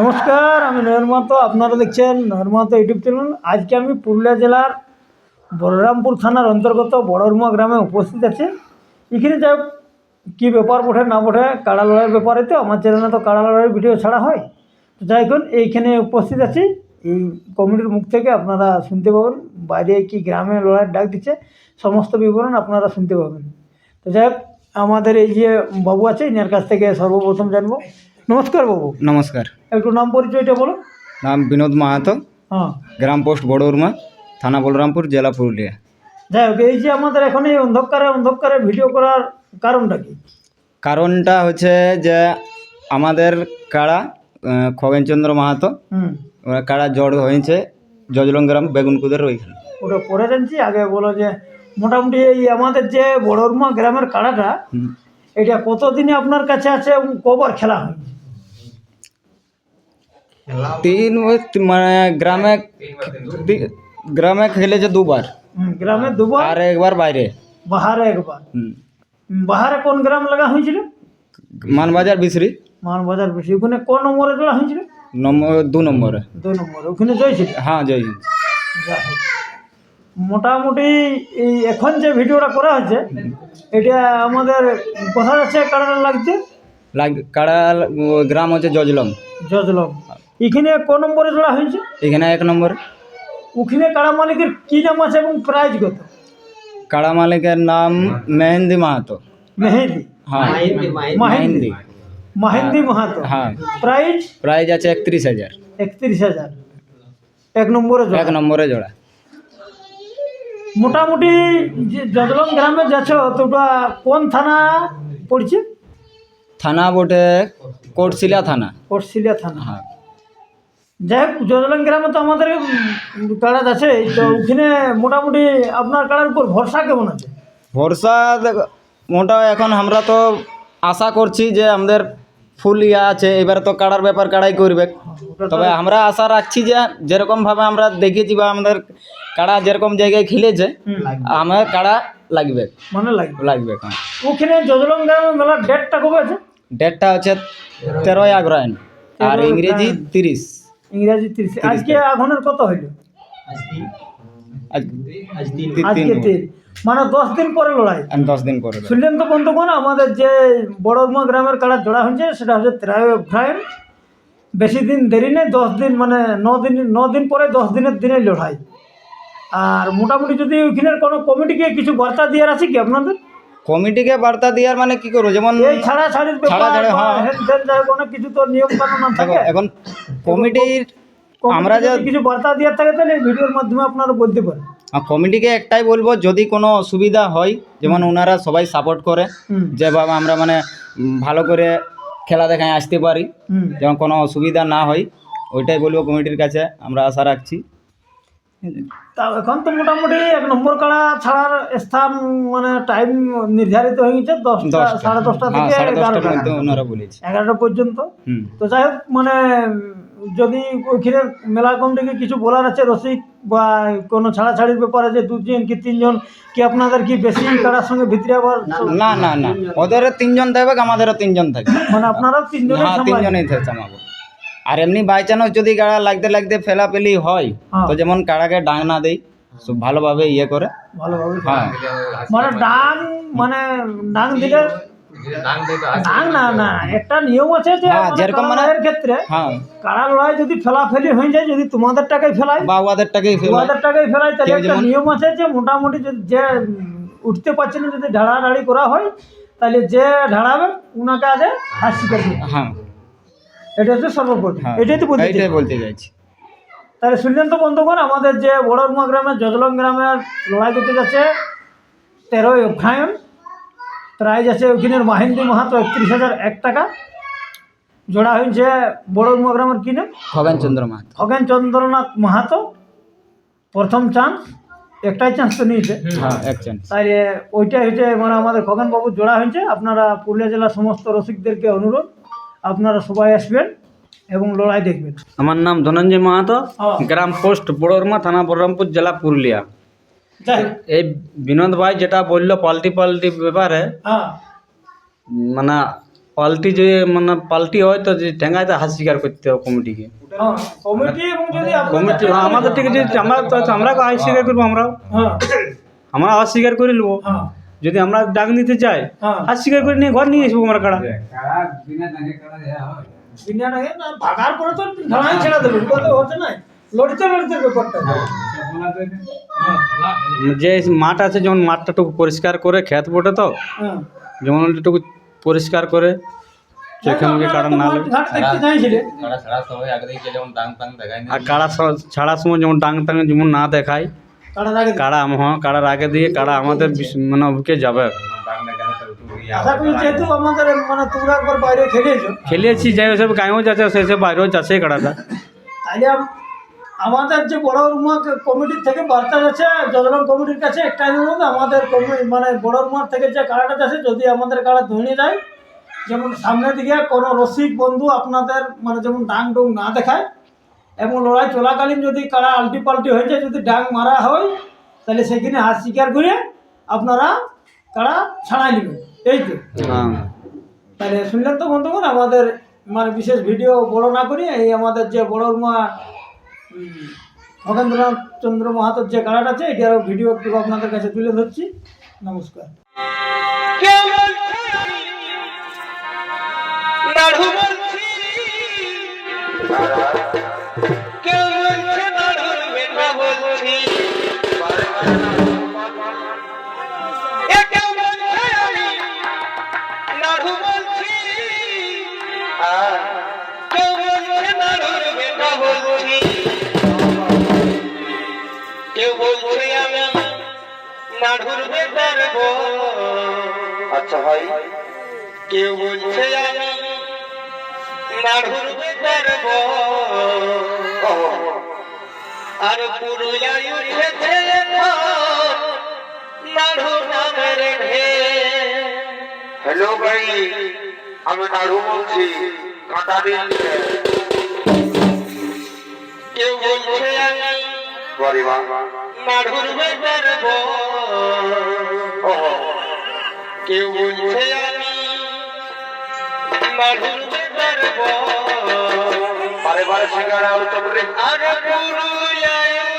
নমস্কার, আমি নয়ন মাহাতো, আপনারা দেখছেন নয়ন মাহাতো ইউটিউব চ্যানেল। আজকে আমি পুরুলিয়া জেলার বলরামপুর থানার অন্তর্গত বড়রমা গ্রামে উপস্থিত আছি। এখানে যাই কী ব্যাপার বটে, না বটে, কাড়া লড়াইয়ের ব্যাপারে তো আমার চ্যানেলে তো কাড়া লড়াইয়ের ভিডিও ছাড়া হয়। তো যাই হোক, এইখানে উপস্থিত আছি। এই কমিটির মুখ থেকে আপনারা শুনতে পাবেন, বাইরে কি গ্রামে লড়াইয়ের ডাক দিচ্ছে, সমস্ত বিবরণ আপনারা শুনতে পাবেন। তো যাই আমাদের এই যে বাবু আছে এনার কাছ থেকে সর্বপ্রথম জানব। নমস্কার বাবু। নমস্কার। একটু নাম পরিচয়টা বলো নাম বিনোদ মাহাতো। হ্যাঁ। গ্রাম পোস্ট বড়উরমা থানা বলরামপুর জেলা পুরুলিয়া। যাই হোক এই যে আমাদের এখন এই অন্ধকারে অন্ধকারে ভিডিও করার কারণটা কি? কারণটা হচ্ছে যে আমাদের কাড়া খগেনচন্দ্র মাহাতো ওরা কাড়া জড় হয়েছে জজলং গ্রাম বেগুনকুদের ওইখানে। ওটা পরে জানছি আগে বলো যে মোটামুটি এই আমাদের যে বড়রমা গ্রামের কাড়াটা। এটা কতদিনে আপনার কাছে আছে এবং কবার খেলা হয় তিন মানে গ্রামে দি- গ্রামে খেলেছে দুবার। গ্রামে দুবার? আর একবার বাইরে। বাহারে একবার? বাহারে কোন গ্রাম লাগা হয়েছিল? মানবাজার বিশরি। মানবাজার বেশি ওখানে কোন নম্বরে তোলা হয়েছিল? নম্বর দু নম্বরে। দুই নম্বরে। ওখানে জয়ছিল? হ্যাঁ জয় হিন্দ যাই হোক। মোটামুটি এই এখন যে ভিডিওটা করা হচ্ছে এটা আমাদের কোথা যাচ্ছে কারণ লাগছে? লাগ কাড়া গ্রাম হচ্ছে জজলং জজলম। এখানে ক নম্বরে তোলা হয়েছে? এখানে এক নম্বরে। ওখানে কাড়া মালিকের কি নাম আছে এবং প্রাইজ কত? কাড়া মালিকের নাম মেহেন্দি মাহাতো। মেহেন্দি? হ্যাঁ। মাহিন্দি মেহেন্দি। মাহিন্দি। মাহাতো। হ্যাঁ। প্রাইজ? প্রাইজ আছে একত্রিশ হাজার। একত্রিশ হাজার। এক নম্বরে এক নম্বরে জোড়া। মোটামুটি যে জজলম গ্রামে যাচ্ছ তো ওটা কোন থানা পড়ছে? থানা বটে কোটশিলা থানা। পটশিলিয়া থানা। হ্যাঁ। যাই হোক জজলং গ্রামে তো আমাদের উম, কাড়া আছে তো ওখানে মোটামুটি আপনার কাড়ার উপর ভরসা কেমন আছে? ভরসা দেখ- মোটা এখন আমরা তো আশা করছি যে আমাদের ফুল ইয়া আছে এবার তো কাড়ার ব্যাপার কাড়াই করবে। তবে আমরা আশা রাখছি যে যেরকমভাবে আমরা দেখেছি বা আমাদের কাড়া যেরকম জায়গায় খেলেছে আমার কাড়া লাগবে। মানে লাগবে। লাগবে হ্যাঁ। ওখানে জজলং গ্রামে মেলার ডেটটা কবে আছে? ডেটটা হচ্ছে তেরোই আগ্রহায়ণ আর ইংরেজি তিরিশ। ইংরাজি তিরিশ। আজকে এখনের কত হইল? আজকে তিন। মানে দশ দিন পরে লড়াই। দশ দিন পরে শুনলেন তো বন্ধুগণ আমাদের যে বড়মা গ্রামের কাড়া জোড়া হয়েছে সেটা হচ্ছে অগ্রহায়ণ বেশি দিন দেরি নেই দশ দিন মানে ন দিন ন দিন পরে দশ দিনের দিনে লড়াই। আর মোটামুটি যদি ওইখানের কোনো কমিটিকে কিছু বার্তা দেওয়ার আছে কি আপনাদের? কমিটিকে বার্তা দেওয়ার মানে কি করব? যেমন এই ছাড়া ছাড়ির ছাড়াছাড়ি, বা হ্যাঁ। অনেক কিছু তো নিয়ম কানুন থাকে? এখন কমিটির কমিটি আমরা যে কিছু বার্তা দেওয়ার থাকে তাহলে ভিডিওর মাধ্যমে আপনারা বলতে পারেন। কমিটিকে একটাই বলব যদি কোনো অসুবিধা হয় যেমন ওনারা সবাই সাপোর্ট করে যেভাবে আমরা মানে ভালো করে খেলা দেখায় আসতে পারি যেমন কোনো অসুবিধা না হয় ওইটাই বলব কমিটির কাছে আমরা আশা রাখছি। তা এখন তো মোটামুটি এক নম্বর কাড়া ছাড়ার স্থান মানে টাইম নির্ধারিত হয়ে গেছে দশটা সাড়ে দশটা হ্যাঁ থেকে এগারোটা পর্যন্ত। তো যাই হোক মানে যদি ওইখানে মেলা কমিটিকে কিছু বলার আছে রসিক বা কোনো ছাড়াছাড়ির ব্যাপার আছে দুজন কি তিনজন কি আপনাদের কি বেশি কারার সঙ্গে ভিতরে আবার না না না ওদেরও তিনজন থাকবে আমাদেরও তিনজন থাকবে। মানে আপনারাও তিনজনে হ্যাঁ তিনজনেই থাকছে আমাকে আর এমনি বাই চান্স যদি গাড়া লাগতে লাগতে ফেলাফেলি হয় হ্যাঁ। তো যেমন কাড়াকে ডাং না দেই সব ভালোভাবে ইয়ে করে। ভালোভাবে হ্যাঁ। মানে ডাং মানে ডাং দিলে ডাং না না একটা নিয়ম আছে যে হ্যাঁ, যেরকম মানে- ক্ষেত্রে হ্যাঁ। লড়াই যদি ফেলাফেলি হয়ে যায় যদি তোমাদের টাকায় ফেলাই বা ওদের টাকেই টাকায় ফেলাই তাহলে একটা নিয়ম আছে যে মোটামুটি যদি যে উঠতে পারছে না যদি ঢাড়াঢাড়ি করা হয় তাহলে যে ঢাড়াবে ওনাকে আগে হাসি করবে হ্যাঁ। এটা হচ্ছে সর্বপ্রথম। হ্যাঁ এটাই তো বলতে চাই। বলতে চাইছি। তাহলে শুনলেন তো বন্ধুগণ আমাদের যে বড়রমা গ্রামের জজলং গ্রামের লড়াই করতে যাচ্ছে তেরোই অভ্যায়ন প্রাইজ আছে ওখানের মাহিন্দি মাহাতো একত্রিশ হাজার এক টাকা। জোড়া হয়েছে বড়রমা গ্রামের কিনে খগেন চন্দ্র মাহাতো। খগেন চন্দ্রনাথ মাহাতো। প্রথম চান্স একটাই চান্স তো নিয়েছে। হ্যাঁ এক তাই ওইটাই হচ্ছে মানে আমাদের খগেন বাবু জোড়া হয়েছে। আপনারা পুরুলিয়া জেলার সমস্ত রসিকদেরকে অনুরোধ। আপনারা সবাই আসবেন এবং লড়াই দেখবেন। আমার নাম ধনঞ্জয় মাহাতো হ্যাঁ। গ্রাম পোস্ট বড়রমা থানা বলরামপুর জেলা পুরুলিয়া। এই বিনোদ ভাই যেটা বলল পাল্টি পাল্টি ব্যাপারে হ্যাঁ। মানে পাল্টি যে মানে পাল্টি হয় তো যে ঠেঙ্গাইতে হাত স্বীকার করতে হবে কমিটিকে। হ্যাঁ কমিটি যদি কমিটি আমাদের থেকে যে আমরা আমরা হাত স্বীকার করব আমরাও। হ্যাঁ। আমরা হাত স্বীকার করে নেব। হ্যাঁ। যদি আমরা ডাক নিতে চাই হ্যাঁ। হাত স্বীকার করে নিয়ে ঘর নিয়ে আসব আমরা কাড়া। বিনা আগে না ভাগার পরে তো ঢালাই ছেড়ে দেবে হচ্ছে না। লড়তে লড়তে ব্যাপারটা। হ্যাঁ যে মাঠ আছে যেমন মাঠটা একটু পরিষ্কার করে খেত বটে তো হ্যাঁ। যেমন পরিষ্কার করে চোখে মুখে না চাইছিলে আর কাড়া ছাড়ার সময় যেমন ডাং টাং যেমন না দেখায় আম- হ্যাঁ কাড়ার আগে দিয়ে আমাদের মানে বুকে যাবে। করি যেহেতু আমাদের মানে একবার বাইরে খেলেছো। খেলিয়েছি যে সব গাঁয়েও যাচ্ছে সেই সব বাইরেও যাচ্ছে কাড়াটা। তাইলে আম- আমাদের যে বড় রুমা কমিটির থেকে বার্তা যাচ্ছে যদরং কমিটির কাছে একটা অনুরোধ আমাদের মানে বড় রুমার থেকে যে কাড়াটা যাচ্ছে যদি আমাদের কাড়া ধরে যায় যেমন সামনের দিকে কোনো রসিক বন্ধু আপনাদের মানে যেমন ডাং ডুং না দেখায় এবং লড়াই চলাকালীন যদি কারা আলটি পাল্টি হয়ে যায় যদি ডাং মারা হয় তাহলে সেখানে হাত স্বীকার করে আপনারা কারা ছাড়াই নেবেন। এই তো। হ্যাঁ। তাহলে শুনলেন তো বন্ধুগণ আমাদের মানে বিশেষ ভিডিও বড় না করি এই আমাদের যে বড় মা খগেন্দ্রনাথ চন্দ্র মাহাতোর যে কারাট আছে এটারও ভিডিও একটু আপনাদের কাছে তুলে ধরছি। নমস্কার। নাড়ু বলছি আচ্ছা ভাই? কেউ বলছে আমি বেটার বউ আর উঠেছে নাড়ু নামের ঢের হ্যালো ভাই আমি নাড়ু বলছি কাঁটা দিন। কেউ বলছে আমি গরিবা বেটার বউ কেউ বলছে আমি বেটার বউ বারে বারে সিঙ্গারা আলু চপ রে পুরুলিয়ায়